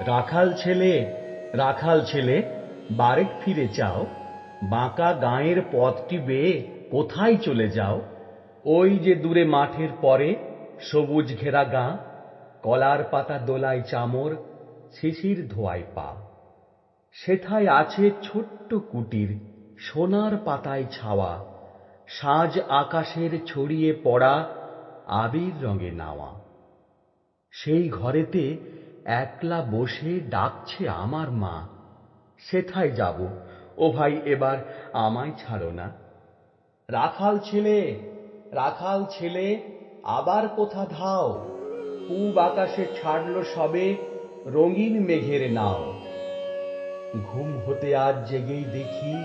রাখাল ছেলে রাখাল ছেলে বারেক ফিরে চাও বাঁকা গাঁয়ের পথটি বেয়ে কোথায় চলে যাও? ওই যে দূরে মাঠের পরে সবুজ ঘেরা গাঁ, কলার পাতা দোলায় চামর, শিশির ধোয়ায় পা। সেথায় আছে ছোট্ট কুটির, সোনার পাতায় ছাওয়া, সাজ আকাশের ছড়িয়ে পড়া আবির রঙে নাওয়া। সেই ঘরেতে একলা বসে ডাকছে আমার মা। সেথায় যাব? ও ভাই, এবার আমায় ছাড়ো না। রাখাল ছেলে রাখাল ছেলে, আবার কোথা ধাও? পূব আকাশে ছাড়ল সবে, রঙিন মেঘের নাও। ঘুম হতে আজ জেগেই দেখি,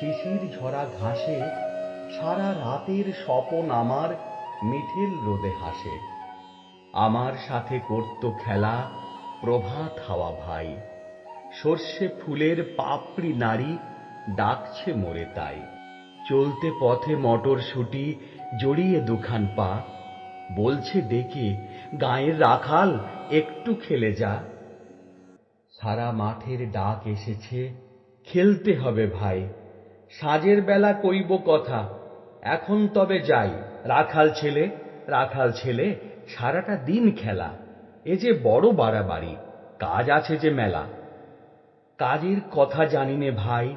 শিশির ঝরা ঘাসে, সারা রাতের স্বপন আমার মিঠিল রোদে হাসে। আমার সাথে করত খেলা প্রভাত হাওয়া ভাই। সর্ষে ফুলের পাপড়ি নারী ডাকছে মোরে তাই। চলতে পথে মটরশুঁটি জড়িয়ে দুখান পা। বলছে ডেকে, গায়ের রাখাল, একটু খেলে যা। সারা মাঠের ডাক এসেছে, খেলতে হবে ভাই। সাজের বেলা কইব কথা, এখন তবে যাই। রাখাল ছেলে রাখাল ছেলে, সারাটা দিন খেলা। এ যে বড় বাড়াবাড়ি, কাজ আছে যে মেলা। কাজের কথা জানি নে ভাই,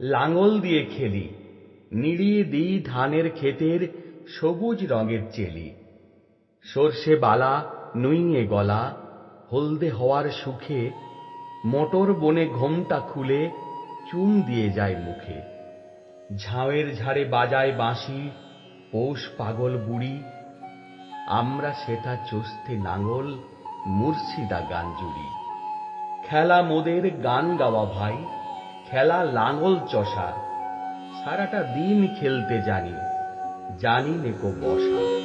লাঙল দিয়ে খেলি নিড়িয়ে দিই ধানের ক্ষেতের সবুজ রঙের চেলি। সর্ষে বালা নুইয়ে গলা, হলদে হওয়ার সুখে, মোটর বনে ঘোমটা খুলে চুম দিয়ে যায় মুখে। ঝাউয়ের ঝাড়ে বাজায় বাঁশি, পৌষ পাগল বুড়ি আমরা সেটা চষতে নাঙল, মুর্শিদা গান জুড়ি। খেলা মোদের গান গাওয়া ভাই, খেলা লাঙল চষা। সারাটা দিন খেলতে জানি জানি নেকো বসা।